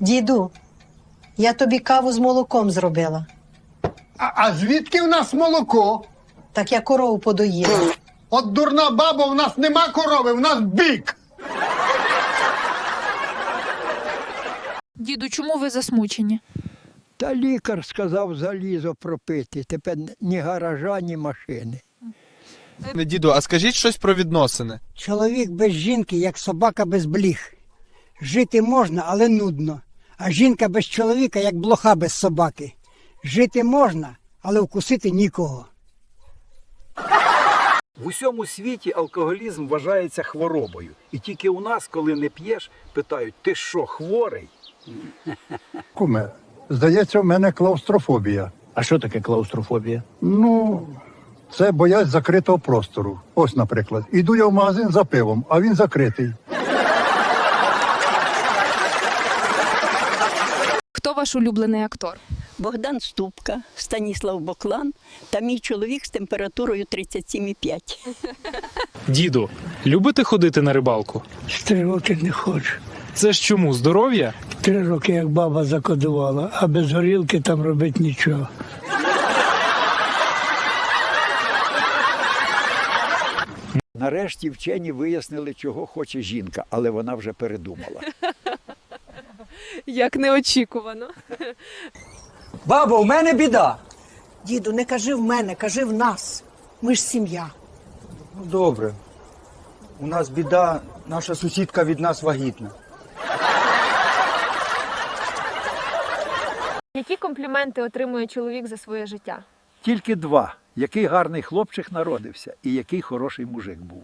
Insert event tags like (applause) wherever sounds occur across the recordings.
Діду, я тобі каву з молоком зробила. А, а звідки в нас молоко? Так я корову подоїла. От дурна баба, в нас нема корови, в нас бік. Діду, чому ви засмучені? Та лікар сказав залізо пропити. Тепер ні гаража, ні машини. Не діду, а скажіть щось про відносини. Чоловік без жінки, як собака без бліг. Жити можна, але нудно. А жінка без чоловіка, як блоха без собаки. Жити можна, але вкусити нікого. В усьому світі алкоголізм вважається хворобою. І тільки у нас, коли не п'єш, питають: ти що, хворий? (laughs) Куме, здається, в мене клаустрофобія. А що таке клаустрофобія? Ну, це боязнь закритого простору. Ось, наприклад, іду я в магазин за пивом, а він закритий. Ваш улюблений актор? Богдан Ступка, Станіслав Боклан та мій чоловік з температурою 37,5. Діду, любите ходити на рибалку? З три роки не хочу. Це ж чому? Здоров'я? Три роки, як баба закодувала, а без горілки там робити нічого. Нарешті вчені вияснили, чого хоче жінка, але вона вже передумала. Як неочікувано. Бабо, у мене біда. Діду, не кажи в мене, кажи в нас. Ми ж сім'я. Ну, Добре. У нас біда, наша сусідка від нас вагітна. Які компліменти отримує чоловік за своє життя? Тільки два: який гарний хлопчик народився, і який хороший мужик був.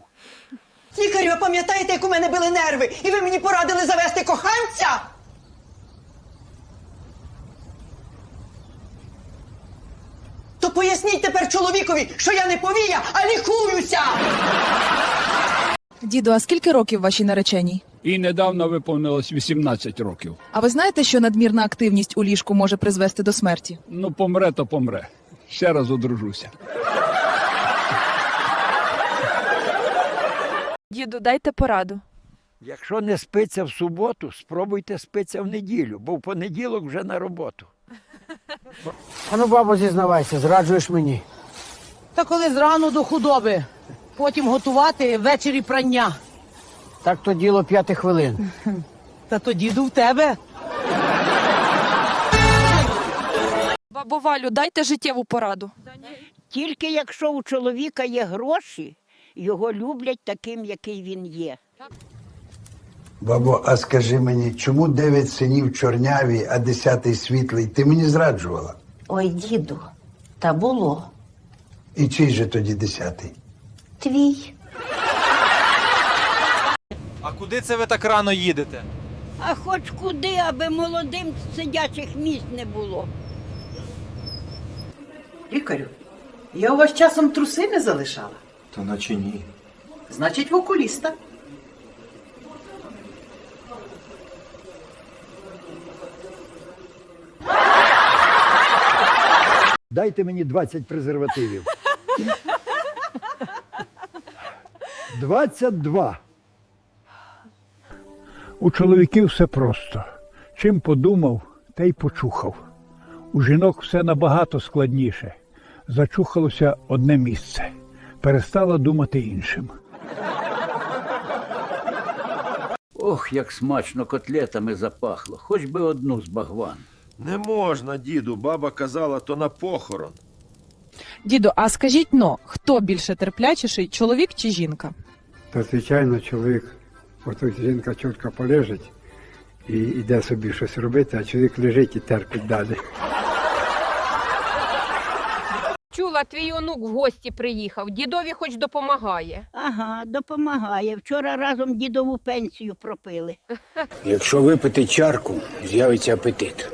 Лікарю, а пам'ятаєте, як у мене були нерви, і ви мені порадили завести коханця? Поясніть тепер чоловікові, що я не повія, а лікуюся. Діду, а скільки років вашій нареченій? І недавно виповнилось 18 років. А ви знаєте, що надмірна активність у ліжку може призвести до смерті? Ну, помре, то помре. Ще раз одружуся. Діду, дайте пораду. Якщо не спиться в суботу, спробуйте спиться в неділю, бо в понеділок вже на роботу. А ну, бабо, зізнавайся, зраджуєш мені. Та коли зрану до худоби, потім готувати ввечері прання. Так то діло п'яти хвилин. Та то діду в тебе. Бабо Валю, дайте життєву пораду. Тільки якщо у чоловіка є гроші, його люблять таким, який він є. Бабо, а скажи мені, чому дев'ять синів чорняві, а десятий світлий? Ти мені зраджувала? Ой, діду, та було. І чий же тоді десятий? Твій. А куди це ви так рано їдете? А хоч куди, аби молодим сидячих місць не було. Лікарю, я у вас часом труси не залишала. Та наче ні. Значить, в окуліста. Дайте мені 20 презервативів. 22. У чоловіків все просто. Чим подумав, те й почухав. У жінок все набагато складніше. Зачухалося одне місце. Перестала думати іншим. Ох, як смачно котлетами запахло, хоч би одну з багван. Не можна, діду. Баба казала, то на похорон. Діду, а скажіть но, хто більше терплячіший, чоловік чи жінка? Та звичайно, чоловік, ото жінка чітко полежить і йде собі щось робити, а чоловік лежить і терпить далі. Чула, твій онук в гості приїхав. Дідові хоч допомагає. Ага, допомагає. Вчора разом дідову пенсію пропили. (laughs) Якщо випити чарку, з'явиться апетит.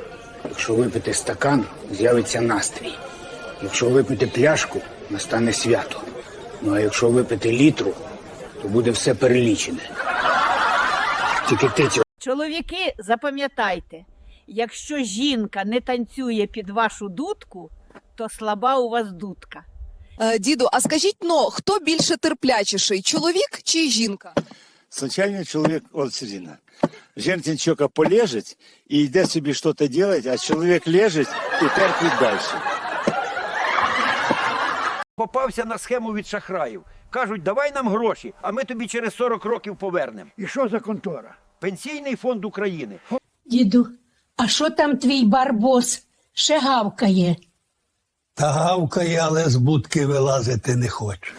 Якщо випити стакан, з'явиться настрій. Якщо випити пляшку, настане свято. Ну а якщо випити літру, то буде все перелічене. Тільки ти цього Чоловіки, запам'ятайте, якщо жінка не танцює під вашу дудку, то слаба у вас дудка. Е, діду, а скажіть но, хто більше терплячіший, чоловік чи жінка? Звичайно, чоловік от Сиріна. Жінка полежить і йде собі щось робити, а чоловік лежить і терпить далі. Попався на схему від шахраїв. Кажуть, давай нам гроші, а ми тобі через 40 років повернемо. І що за контора? Пенсійний фонд України. Діду, а що там твій барбос? Ще гавкає. Та гавкає, але з будки вилазити не хоче.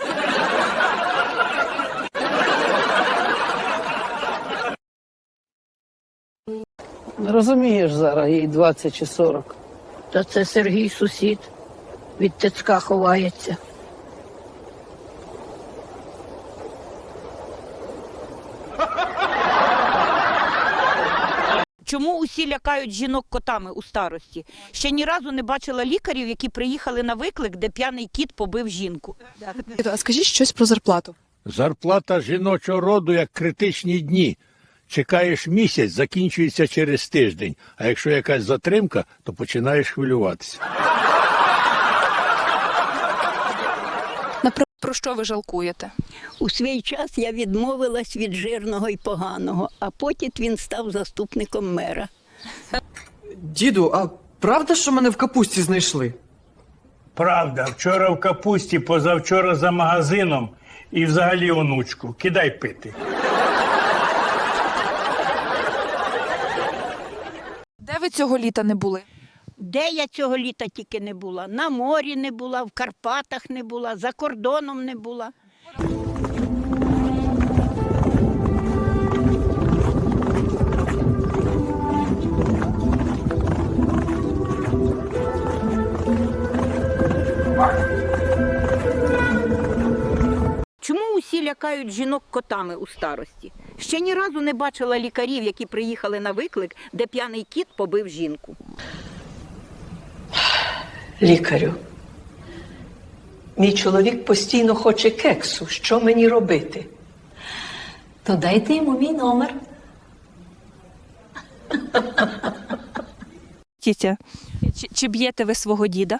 Розумієш, зараз їй 20 чи 40. Та це Сергій сусід. Від тецька ховається. Усі лякають жінок котами у старості? Ще ні разу не бачила лікарів, які приїхали на виклик, де п'яний кіт побив жінку. А скажіть щось про зарплату. Зарплата жіночого роду як критичні дні. Чекаєш місяць, закінчується через тиждень. А якщо якась затримка, то починаєш хвилюватися. Про що ви жалкуєте? У свій час я відмовилась від жирного і поганого, а потім він став заступником мера. Діду, а правда, що мене в капусті знайшли? Правда, вчора в капусті, позавчора за магазином і взагалі онучку. Кидай пити. Де ви цього літа не були? Де я цього літа тільки не була? На морі не була, в Карпатах не була, за кордоном не була. Усі лякають жінок котами у старості? Ще ні разу не бачила лікарів, які приїхали на виклик, де п'яний кіт побив жінку. Лікарю, мій чоловік постійно хоче кексу. Що мені робити? То дайте йому мій номер. Тітя, Чи, чи б'єте ви свого діда?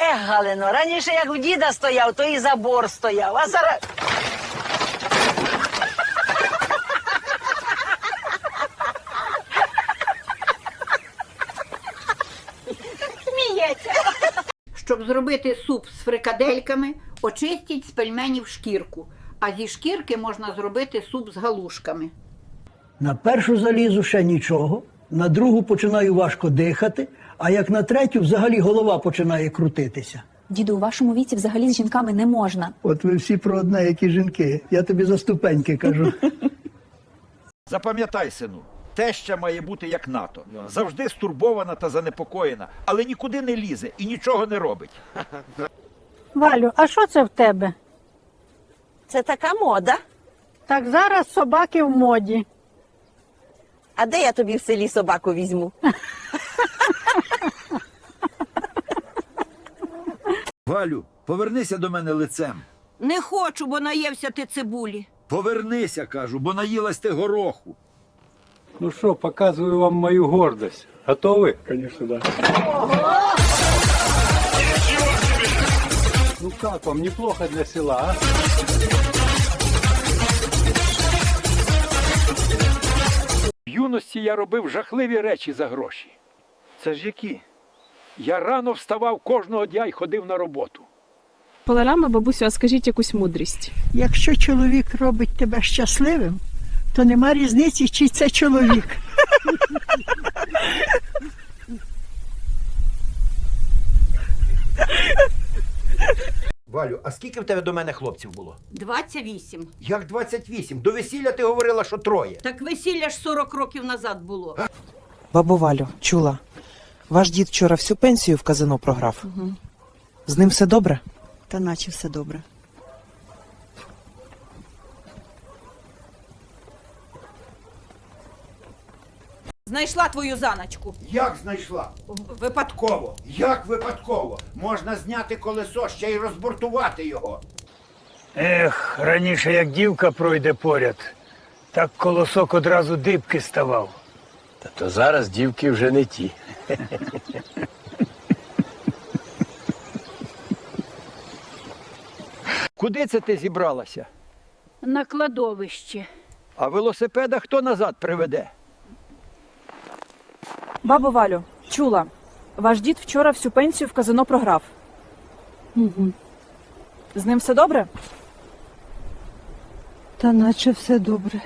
Ех, Галино, раніше як у діда стояв, то і забор стояв, а зараз. щоб зробити суп з фрикадельками, очистіть з пельменів шкірку, а зі шкірки можна зробити суп з галушками. На першу залізу ще нічого, на другу починаю важко дихати, а як на третю взагалі голова починає крутитися. Діду, у вашому віці взагалі з жінками не можна. От ви всі про одне, які жінки. Я тобі за ступеньки кажу. (laughs) Запам'ятай, сину, теща має бути як НАТО. Завжди стурбована та занепокоєна, але нікуди не лізе і нічого не робить. (laughs) Валю, а що це в тебе? Це така мода. Так зараз собаки в моді. А де я тобі в селі собаку візьму? (laughs) Валю, повернися до мене лицем. Не хочу, бо наєвся ти цибулі. Повернися, кажу, бо наїлась ти гороху. Ну що, показую вам мою гордость. Готові? Звісно, да. Ну как вам, неплохо для села, а? В юності я робив жахливі речі за гроші. Це ж які? Я рано вставав кожного дня і ходив на роботу. Поларами, бабусю, а скажіть якусь мудрість. Якщо чоловік робить тебе щасливим, то нема різниці, чи це чоловік. Валю, а скільки в тебе до мене хлопців було? 28. Як 28? До весілля ти говорила, що троє. Так весілля ж 40 років назад було. Бабу Валю, чула. Ваш дід вчора всю пенсію в казино програв. З ним все добре? Та наче все добре. Знайшла твою заначку. Як знайшла? Випадково. Як випадково? Можна зняти колесо, ще й розбортувати його. Ех, раніше як дівка пройде поряд, так колосок одразу дибки ставав. Та то зараз дівки вже не ті. Куди це ти зібралася? На кладовище. А велосипеда хто назад приведе? Бабу Валю, чула. Ваш дід вчора всю пенсію в казино програв. Угу. З ним все добре? Та наче все добре.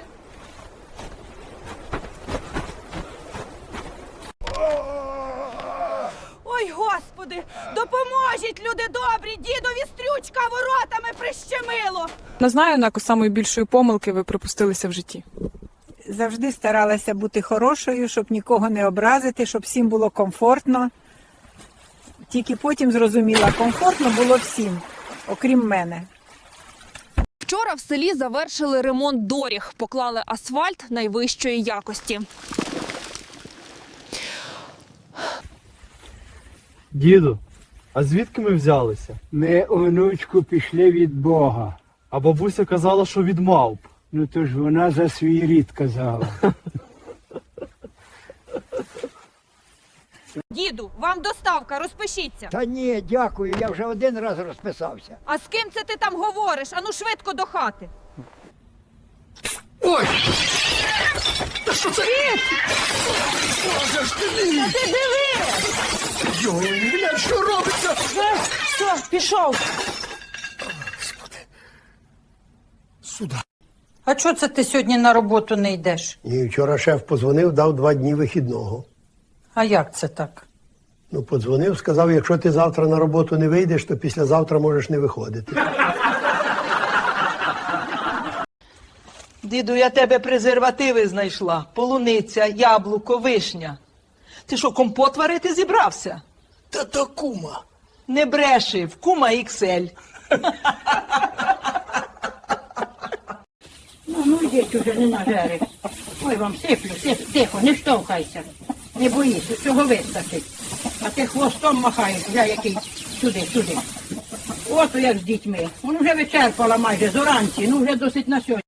Ой, господи, допоможіть, люди добрі, дідові стрючка воротами прищемило. Не знаю, на самої більшої помилки ви припустилися в житті. Завжди старалася бути хорошою, щоб нікого не образити, щоб всім було комфортно. Тільки потім зрозуміла, комфортно було всім, окрім мене. Вчора в селі завершили ремонт доріг, поклали асфальт найвищої якості. Діду, а звідки ми взялися? Ми, онучку, пішли від Бога. А бабуся казала, що від мавп. Ну то ж вона за свій рід казала. Діду, вам доставка, розпишіться. Та ні, дякую, я вже один раз розписався. А з ким це ти там говориш? Ану швидко до хати. Все, пішов. А чого це ти сьогодні на роботу не йдеш? І вчора шеф позвонив, дав два дні вихідного. А як це так? Ну, подзвонив, сказав, якщо ти завтра на роботу не вийдеш, то післязавтра можеш не виходити. Діду, я тебе презервативи знайшла. Полуниця, яблуко, вишня. Ти що, компот варити зібрався? Та то кума. Не бреши, в кума XL. Ну, ну йдіть уже не нажери. Ой, вам сиплю, сиплю. Тихо, не штовхайся. Не боїся, цього вистачить. А ти хвостом махаєш, вже який сюди, сюди. От як з дітьми. Воно вже вичерпала майже зоранці, ну вже досить на сьогодні.